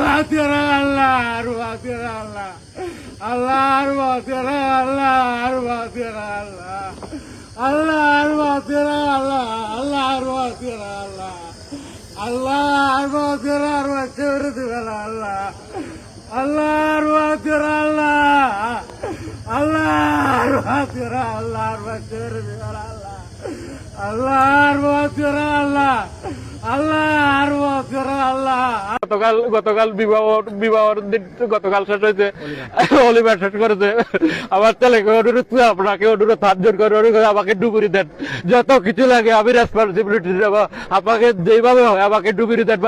বাতিরা আল্লাহ আর বাতিরা আল্লাহ আল্লাহ আর বাতিরা আল্লাহ আর বাতিরা আল্লাহ আল্লাহ আর বাতিরা আল্লাহ আল্লাহ আর বাতিরা আল্লাহ আল্লাহ আর বাতিরা আর বাতিরা দিবেন আল্লাহ আল্লাহ আর বাতিরা আল্লাহ আল্লাহ আর বাতিরা আল্লাহ আর বাতিরা দিবেন আল্লাহ আল্লাহ আর বাতিরা আল্লাহ আমাকে ডুবুরি দেন। যত কিছু লাগে, আমি রেসপন্সিবিলিটি আপনাকে যেভাবে হয়, আমাকে ডুবুরি দেন।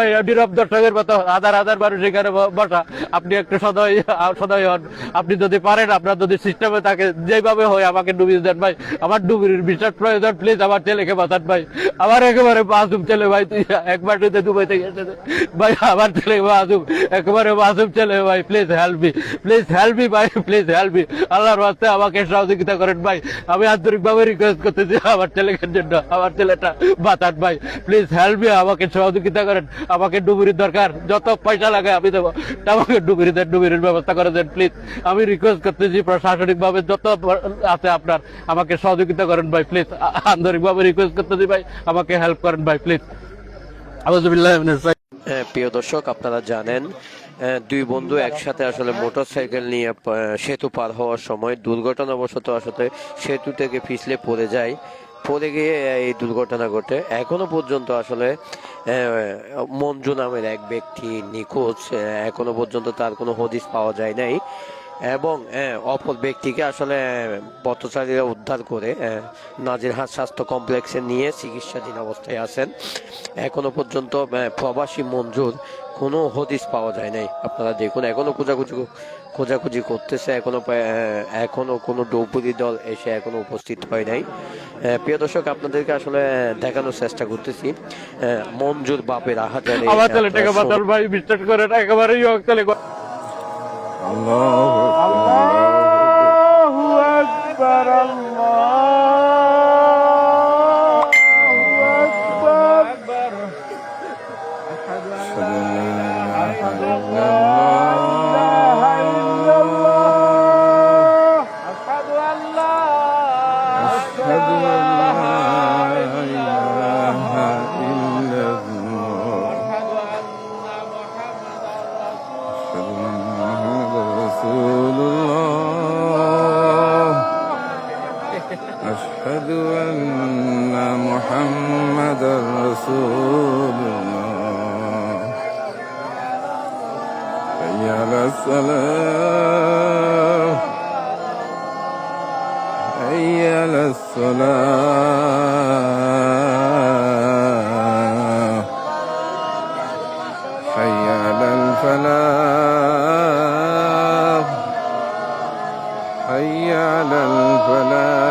দর্শকের মতো, হাজার হাজার মানুষ এখানে বসা। আপনি একটু সদয় সদয় হন। আপনি যদি পারেন, আপনার যদি সিস্টেমে থাকে যেভাবে হয়, আমাকে ডুবিয়ে দেন। ভাই, আমার ডুবুরির বিশেষ প্রয়োজন প্লিজ আমার ছেলেকে বাঁচান, ভাই। আমার একেবারে মাসুম ছেলে, ভাই একবার যদি দুবাই থেকে ভাই আমার ছেলে মাসুম একেবারে মাসুম ছেলে ভাই please help me please help me ভাই প্লিজ হেল্প মি আল্লাহর রাস্তে আমাকে সহযোগিতা করেন, ভাই। আমি আন্তরিকভাবে রিকোয়েস্ট করতেছি, আমার ছেলেকে জন্য, আমার ছেলেটা বাঁচান ভাই। প্লিজ হেল্প মি আমাকে সহযোগিতা করেন, আমাকে ডুবুরির দরকার, যত পয়সা লাগে আমি দেবো। আমাকে ডুবুরি দেন, ডুবুরির ব্যবস্থা করে দেন প্লিজ আমি রিকোয়েস্ট করতেছি প্রশাসনিক ভাবে যত আছে আপনার, আমাকে সহযোগিতা করেন, ভাই প্লিজ আন্তরিক ভাবে রিকোয়েস্ট করতেছি, ভাই, আমাকে হেল্প করেন, ভাই প্লিজ প্রিয় দর্শক, আপনারা জানেন দুই বন্ধু একসাথে আসলে মোটর সাইকেল নিয়ে সেতু পার হওয়ার সময় দুর্ঘটনাবশত আসলে সেতু থেকে পিছলে পড়ে যায়। পড়ে গিয়ে এই দুর্ঘটনা ঘটে। এখনও পর্যন্ত আসলে মঞ্জু নামের এক ব্যক্তি নিখোঁজ। এখনও পর্যন্ত তার কোনো হদিস পাওয়া যায় নাই। এবং অপর ব্যক্তিকে আসলে পথচারীরা উদ্ধার করে আহ, নাজিরহাট স্বাস্থ্য কমপ্লেক্সে নিয়ে চিকিৎসাধীন অবস্থায় আছেন। এখনও পর্যন্ত প্রবাসী মঞ্জুর কোনো হদিস পাওয়া যায় নাই। আপনারা দেখুন এখনও খোঁজাখুঁজি খোঁজাখুঁজি করতেছে এখনও এখনও কোনো ডৌপুরি দল এসে এখনও উপস্থিত হয় নাই। প্রিয় দর্শক আপনাদেরকে আসলে দেখানোর চেষ্টা করতেছি। মঞ্জুর বাপের আমার ছেলেটাকে বাঁচান ভাই বিশ্বাস করে একেবারে ছেলে আল্লাহু محمد رسول الله حي على الصلاة حي على الصلاة حي على الفلاح حي على الفلاح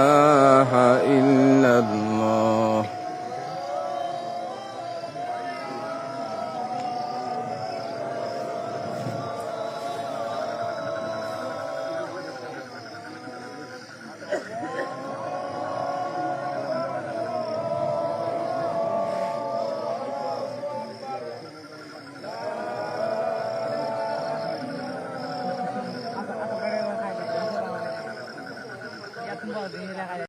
어~내일나 가.